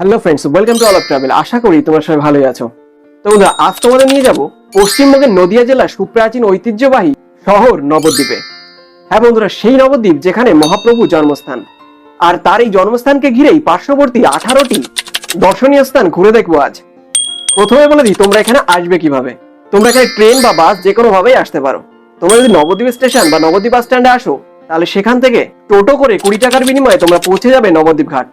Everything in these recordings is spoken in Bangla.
Hello friends welcome to all of travel আশা করি তোমরা সবাই ভালোই আছো। তো বন্ধুরা, আজ তোমাদের নিয়ে যাব পশ্চিমবঙ্গের নদিয়া জেলার সুপ্রাচীন ঐতিহ্যবাহী শহর নবদ্বীপে। হ্যাঁ বন্ধুরা, সেই নবদ্বীপ যেখানে মহাপ্রভু জন্মস্থান। আর তার এই জন্মস্থানকে ঘিরেই পার্শ্ববর্তী আঠারোটি দর্শনীয় স্থান ঘুরে দেখব আজ। প্রথমে বলে দিই, তোমরা এখানে আসবে কীভাবে? তোমরা এখানে ট্রেন বা বাস যে কোনো ভাবেই আসতে পারো। তোমরা যদি নবদ্বীপ স্টেশন বা নবদ্বীপ বাস স্ট্যান্ডে আসো, তাহলে সেখান থেকে টোটো করে কুড়ি টাকার বিনিময়ে তোমরা পৌঁছে যাবে নবদ্বীপ ঘাট।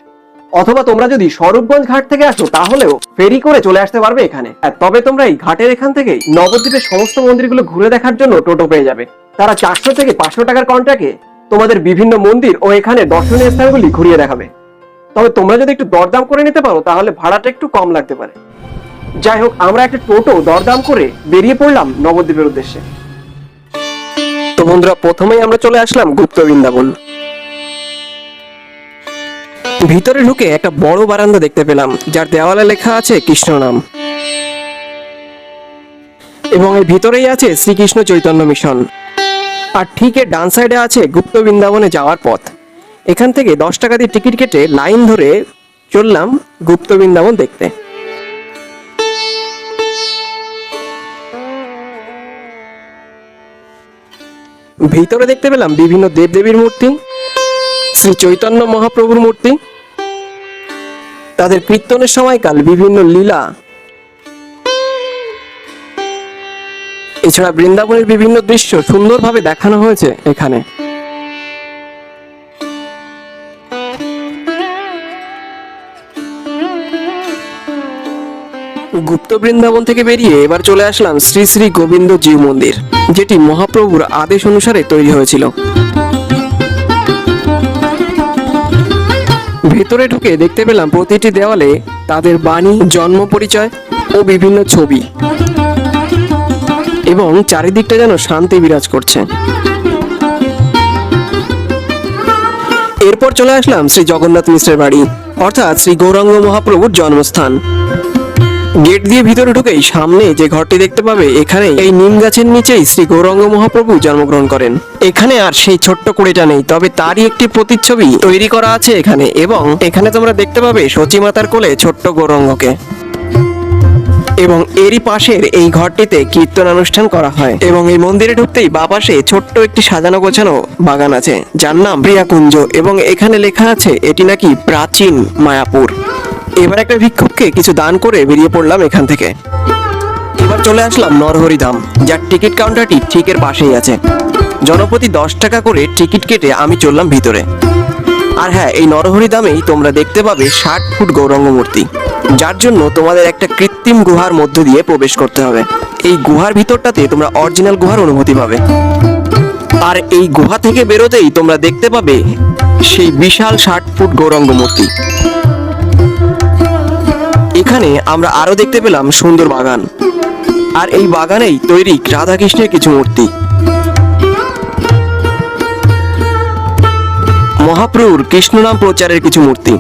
অথবা তোমরা যদি স্বরূপগঞ্জ ঘাট থেকে আসো, তাহলেও ফেরি করে চলে আসতে পারবে এখানে। তবে তোমরা এই ঘাটের এখান থেকে নবদ্বীপের সমস্ত মন্দিরগুলো ঘুরে দেখার জন্য টোটো পেয়ে যাবে। তারা চারশো থেকে পাঁচশো টাকার কন্ট্রাক্টে তোমাদের বিভিন্ন মন্দির ও এখানে দর্শনীয় স্থানগুলি ঘুরিয়ে দেখাবে। তবে তোমরা যদি একটু দরদাম করে নিতে পারো, তাহলে ভাড়াটা একটু কম লাগতে পারে। যাই হোক, আমরা একটা টোটো দরদাম করে বেরিয়ে পড়লাম নবদ্বীপের উদ্দেশ্যে। তো বন্ধুরা, প্রথমেই আমরা চলে আসলাম গুপ্ত বৃন্দাবন। ভিতরে ঢুকে একটা বড় বারান্দা দেখতে পেলাম, যার দেওয়ালে লেখা আছে কৃষ্ণ নাম। এবং এর ভিতরেই আছে শ্রীকৃষ্ণ চৈতন্য মিশন। আর ঠিক এর ডান সাইডে আছে গুপ্ত বৃন্দাবনে যাওয়ার পথ। এখান থেকে দশ টাকা দিয়ে টিকিট কেটে লাইন ধরে চললাম গুপ্ত বৃন্দাবন দেখতে। ভিতরে দেখতে পেলাম বিভিন্ন দেবদেবীর মূর্তি। শ্রী চৈতন্য মহাপ্রভুর মূর্তি। তাদের কীর্তনের সময়কাল বিভিন্ন লীলা। এছাড়া বৃন্দাবনের বিভিন্ন দৃশ্য সুন্দরভাবে দেখানো হয়েছে এখানে। গুপ্ত বৃন্দাবন থেকে বেরিয়ে এবার চলে আসলাম শ্রী শ্রী গোবিন্দ জিউ মন্দির, যেটি মহাপ্রভুর আদেশ অনুসারে তৈরি হয়েছিল। ভেতরে ঢুকে দেখতে পেলাম প্রতিটি দেওয়ালে তাদের বাণী, জন্ম পরিচয় ও বিভিন্ন ছবি। এবং চারিদিকটা যেন শান্তি বিরাজ করছে। এরপর চলে আসলাম শ্রী জগন্নাথ মিশ্রের বাড়ি, অর্থাৎ শ্রী গৌরাঙ্গ মহাপ্রভুর জন্মস্থান। গেট দিয়ে ভিতরে ঢুকেই সামনে যে ঘরটি দেখতে পাবে এখানে এই নিম গাছের নিচেই শ্রী গৌরাঙ্গ মহাপ্রভু জন্মগ্রহণ করেন। এখানে আর সেই ছোট্ট কুড়িটা নেই, তবে তারই একটি প্রতিচ্ছবি তৈরি করা আছে এখানে এবং এখানে তোমরা দেখতে পাবে সচী মাতার কোলে ছোট্ট গৌরাঙ্গকে। এবং এরই পাশের এই ঘরটিতে কীর্তন অনুষ্ঠান করা হয় এবং এই মন্দিরে ঢুকতেই বা পাশে ছোট্ট একটি সাজানো গোছানো বাগান আছে, যার নাম প্রিয়াকুঞ্জ এবং এখানে লেখা আছে, এটি নাকি প্রাচীন মায়াপুর। এবার একটা ভিক্ষুককে কিছু দান করে বেরিয়ে পড়লাম এখান থেকে। এবার চলে আসলাম নরহরিধাম যার টিকিট কাউন্টারটি ঠিক এর পাশেই আছে। জনপ্রতি দশ টাকা করে টিকিট কেটে আমি চললাম ভিতরে। আর হ্যাঁ এই নরহরি দামেই তোমরা দেখতে পাবে ষাট ফুট গৌরঙ্গ মূর্তি, যার জন্য তোমাদের একটা কৃত্রিম গুহার মধ্য দিয়ে প্রবেশ করতে হবে। এই গুহার ভিতরটাতে তোমরা অরিজিনাল গুহার অনুভূতি পাবে। আর এই গুহা থেকে বেরোতেই তোমরা দেখতে পাবে সেই বিশাল ষাট ফুট গৌরঙ্গ মূর্তি। এখানে আমরা আরও দেখতে পেলাম সুন্দর বাগান। আর এই বাগানেই তৈরি রাধাকৃষ্ণের কিছু মূর্তি। মহাপ্রভুর কৃষ্ণ নাম প্রচারের কিছু মূর্তি।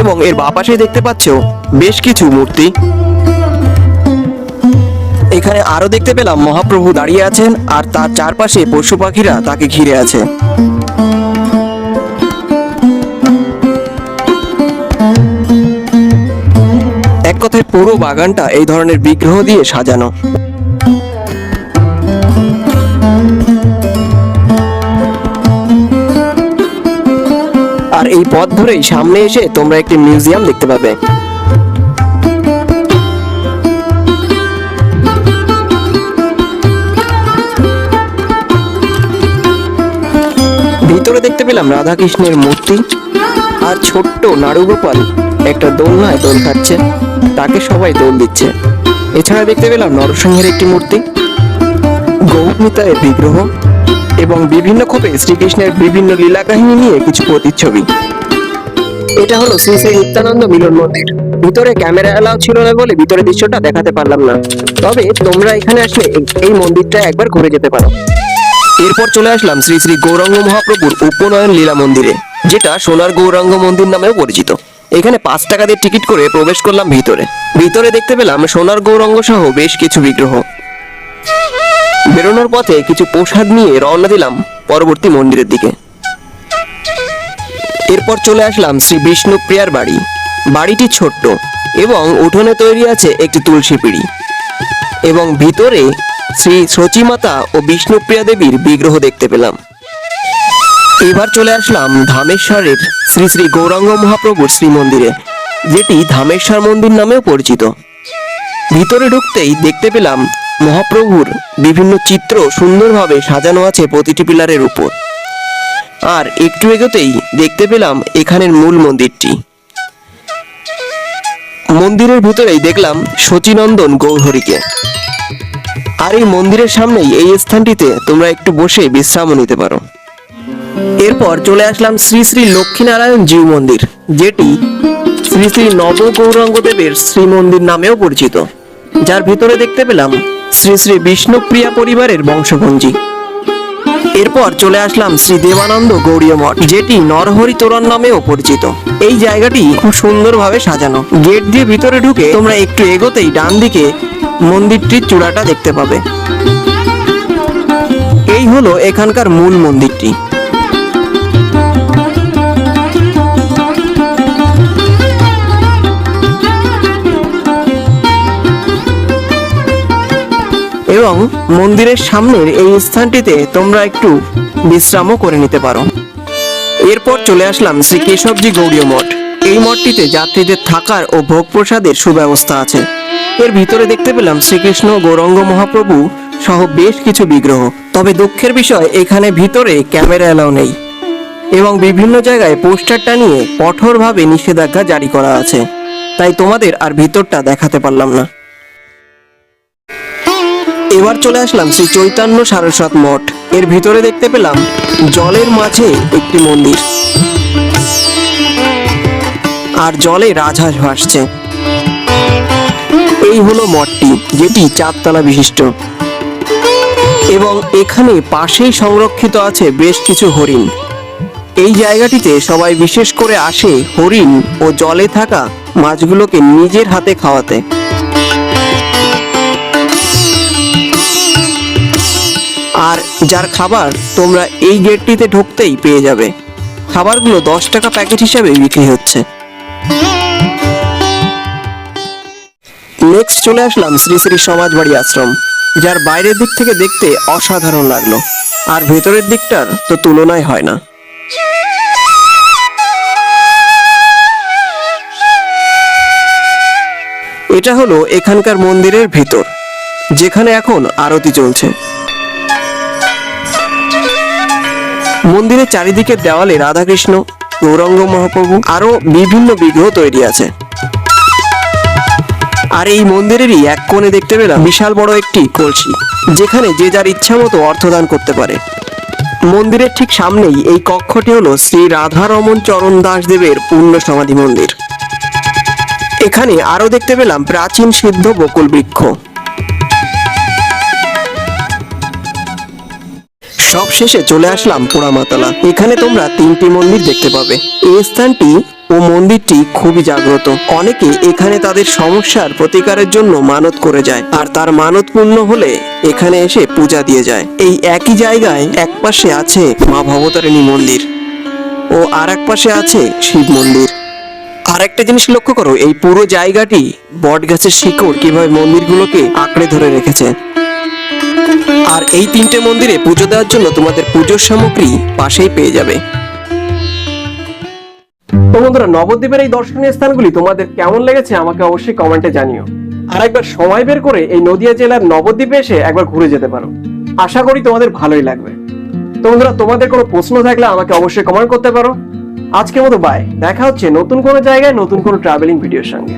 এবং এর বাঁ পাশে দেখতে পাচ্ছ বেশ কিছু মূর্তি। এখানে আরও দেখতে পেলাম মহাপ্রভু দাঁড়িয়ে আছেন আর তার চারপাশে পশু পাখিরা তাকে ঘিরে আছে। এক কথায় পুরো বাগানটা এই ধরনের বিগ্রহ দিয়ে সাজানো। আর এই পথ ধরেই সামনে এসে তোমরা একটি মিউজিয়াম দেখতে পাবে। দেখতে পেলাম রাধাকৃষ্ণের মূর্তি আর ছোট্ট নাড়ুগোপাল একটা দোলনায় দোল খাচ্ছে। তাকে সবাই দোল দিচ্ছে। এছাড়া দেখতে পেলাম নরসিংহের একটি মূর্তি গৌমিতায়ের বিগ্রহ এবং বিভিন্ন ক্ষোভে শ্রীকৃষ্ণের বিভিন্ন লীলা কাহিনী নিয়ে কিছু প্রতিচ্ছবি। এটা হলো শ্রী শ্রী নিত্যানন্দ মিলন মন্দির। ভিতরে ক্যামেরা এলাও ছিল না বলে ভিতরে দৃশ্যটা দেখাতে পারলাম না। তবে তোমরা এখানে আসলে এই- এই মন্দিরটা একবার ঘুরে যেতে পারো। এরপর চলে আসলাম শ্রী শ্রী গৌরাঙ্গ মহাপ্রভুর উপনয়ন লীলা মন্দিরে, যেটা সোনার গৌরাঙ্গ মন্দির নামেও পরিচিত। এখানে পাঁচ টাকা দিয়ে টিকিট করে প্রবেশ করলাম ভিতরে। ভিতরে দেখতে পেলাম সোনার গৌরাঙ্গ সহ বেশ কিছু বিগ্রহ। বেরোনোর পথে কিছু প্রসাদ নিয়ে রওনা দিলাম পরবর্তী মন্দিরের দিকে। এরপর চলে আসলাম শ্রী বিষ্ণুপ্রিয়ার বাড়ি। বাড়িটি ছোট্ট এবং উঠোনে তৈরি আছে একটি তুলসী পিড়ি। এবং ভিতরে শ্রী সচিমাতা ও বিষ্ণুপ্রিয়া দেবীর বিগ্রহ দেখতে পেলাম। এবার চলে আসলাম ধামেশ্বরের শ্রী শ্রী গৌরাঙ্গ মহাপ্রভুর শ্রীমন্দিরে, যেটি ধামেশ্বর মন্দির নামেও পরিচিত। ভিতরে ঢুকতেই দেখতে পেলাম মহাপ্রভুর বিভিন্ন চিত্র সুন্দরভাবে সাজানো আছে প্রতিটি পিলারের উপর। আর একটু এগোতেই দেখতে পেলাম এখানের মূল মন্দিরটি। মন্দিরের ভিতরেই দেখলাম শচীনন্দন গৌরহরিকে। আর এই মন্দিরের সামনেই এই স্থানটিতে তোমরা একটু বসে বিশ্রামও নিতে পারো। এরপর চলে আসলাম শ্রী শ্রী লক্ষ্মীনারায়ণ জিউ মন্দির, যেটি শ্রী শ্রী নব গৌরাঙ্গদেবের শ্রী মন্দির নামেও পরিচিত। যার ভিতরে দেখতে পেলাম শ্রী শ্রী বিষ্ণুপ্রিয়া পরিবারের বংশভঞ্জি এরপর চলে আসলাম শ্রী দেবানন্দ গৌরীয় মঠ, যেটি নরহরি তোরণ নামেও পরিচিত। এই জায়গাটি খুব সুন্দরভাবে সাজানো। গেট দিয়ে ভিতরে ঢুকে তোমরা একটু এগোতেই ডান দিকে মন্দিরটির চূড়াটা দেখতে পাবে। এই হলো এখানকার মূল মন্দিরটি। এবং মন্দিরের সামনের এই স্থানটিতে তোমরা একটু বিশ্রামও করে নিতে পারো। এরপর চলে আসলাম শ্রী কেশবজি গৌড়ীয় মঠ। এই মঠটিতে যাত্রীদের থাকার ও ভোগ প্রসাদের সুব্যবস্থা আছে। এর ভিতরে দেখতে পেলাম শ্রীকৃষ্ণ গৌরঙ্গ মহাপ্রভু সহ বেশ কিছু বিগ্রহ। তবে দুঃখের বিষয়, এখানে ভিতরে ক্যামেরা এলাও নেই। এবং বিভিন্ন জায়গায় পোস্টার টানিয়ে কঠোরভাবে নিষেধাজ্ঞা জারি করা আছে। তাই তোমাদের আর ভিতরটা দেখাতে পারলাম না। এবার চলে আসলাম শ্রী চৈতন্য সারস্বত মঠ। এর ভিতরে দেখতে পেলাম জলের মাঝে একটি মন্দির। আর জলে রাজহাঁস ভাসছে। এই হলো মঠটি, যেটি চারতলা বিশিষ্ট। এবং এখানে পাশেই সংরক্ষিত আছে বেশ কিছু হরিণ। এই জায়গাটিতে সবাই বিশেষ করে আসে হরিণ ও জলে থাকা মাছগুলোকে নিজের হাতে খাওয়াতে। আর যার খাবার তোমরা এই গেটটিতে ঢুকতেই পেয়ে যাবে। খাবারগুলো দশ টাকা প্যাকেট হিসাবে বিক্রি হচ্ছে। নেক্সট চলে আসলাম শ্রী শ্রী সমাজবাড়ি আশ্রম, যার বাইরের দিক থেকে দেখতে অসাধারণ লাগল। আর ভেতরের দিকটার তো তুলনায় হয় না। এটা হলো এখানকার মন্দিরের ভেতর, যেখানে এখন আরতি চলছে। মন্দিরের চারিদিকে দেওয়ালে রাধাকৃষ্ণ, গৌরাঙ্গ মহাপ্রভু আরও বিভিন্ন বিগ্রহ তৈরি আছে। আর এই মন্দিরেরই এক কোণে দেখতে পেলাম বিশাল বড় একটি কলসি, যেখানে যে যার ইচ্ছা মতো অর্থদান করতে পারে। মন্দিরের ঠিক সামনেই এই কক্ষটি হলো শ্রী রাধারমন চরণ দাস দেবের পূর্ণ সমাধি মন্দির। এখানে আরও দেখতে পেলাম প্রাচীন সিদ্ধ বকুল বৃক্ষ। সব শেষে চলে আসলাম পোড়ামাতলা এখানে তোমরা তিনটি মন্দির দেখতে পাবে। এই স্থানটি ও মন্দিরটি খুবই জাগ্রত। অনেকে এখানে তাদের সমস্যার প্রতিকারের জন্য মানত করে যায় আর তার মানত পূর্ণ হলে এখানে এসে পূজা দিয়ে যায়। এই একই জায়গায় এক পাশে আছে মা ভবতারিণী মন্দির ও আর এক পাশে আছে শিব মন্দির। আর একটা জিনিস লক্ষ্য করো, এই পুরো জায়গাটি বট গাছের শিকড় কীভাবে মন্দিরগুলোকে আঁকড়ে ধরে রেখেছে। আর এই তিনটে মন্দিরে পুজো দেওয়ার জন্য তোমাদের পুজোর সামগ্রী পাশেই পেয়ে যাবে। তো বন্ধুরা, নবদ্বীপের এই দর্শনীয় স্থানগুলি তোমাদের কেমন লেগেছে আমাকে অবশ্যই কমেন্টে জানিও। আর একবার সময় বের করে এই নদিয়া জেলার নবদ্বীপে এসে একবার ঘুরে যেতে পারো। আশা করি তোমাদের ভালোই লাগবে। তো বন্ধুরা, তোমাদের কোনো প্রশ্ন থাকলে আমাকে অবশ্যই কমেন্ট করতে পারো। আজকের মতো বাই দেখা হচ্ছে নতুন কোনো জায়গায় নতুন কোনো ট্রাভেলিং ভিডিওর সঙ্গে।